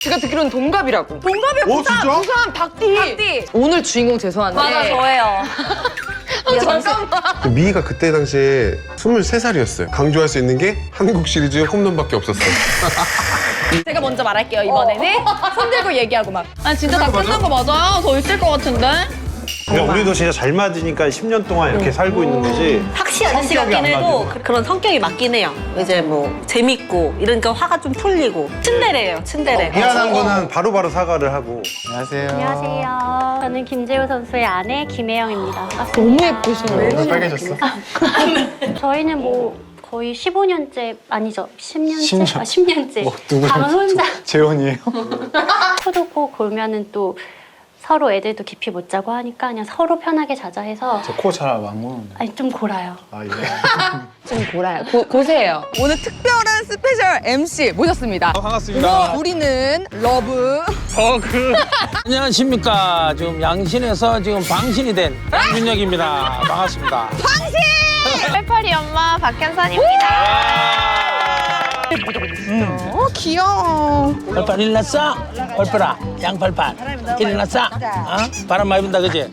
제가 듣기로는 동갑이라고. 동갑이야 어 진짜? 부산 닭띠. 닭띠. 오늘 주인공 죄송한데. 맞아 저예요. 아, 잠깐만. 그 미희가 그때 당시에 23살이었어요. 강조할 수 있는 게 한국 시리즈 홈런밖에 없었어요. 제가 먼저 말할게요 이번에는 손 들고 얘기하고 막. 아 진짜 다 끝난 거 맞아요? 더 있을 것 같은데. 그러니까 우리도 진짜 잘 맞으니까 10년 동안 이렇게 살고 있는 거지. 탁시 아저씨 성격이 같긴 안 해도 맞아요. 그- 그런 성격이 맞긴 해요. 이제 뭐 재밌고 이러니까 화가 좀 풀리고 츤데레예요, 츤데레. 미안한 거는 바로바로 사과를 하고. 안녕하세요. 안녕하세요. 저는 김재호 선수의 아내 김혜영입니다. 너무 예쁘시네. 빨개졌어. 저희는 뭐 거의 15년째 아니죠? 10년째? 10년. 아, 10년째. 뭐? 방은 혼자 재원이에요. 코도 코 골면은 또 서로 애들도 깊이 못 자고 하니까 그냥 서로 편하게 자자 해서 저 코 잘안 먹는데. 아니 좀 골아요. 아, 예. 좀 고라요. 고, 고세요. 오늘 특별한 스페셜 MC 모셨습니다. 반갑습니다. 우리는 러브 안녕하십니까. 지금 양신에서 지금 방신이 된 양준혁입니다. 반갑습니다. 팔팔이 엄마 박현선입니다. 어 귀여워. 팔팔 일났어? 팔팔아, 양팔팔. 일어났어? 어? 바람 많이 분다, 그지?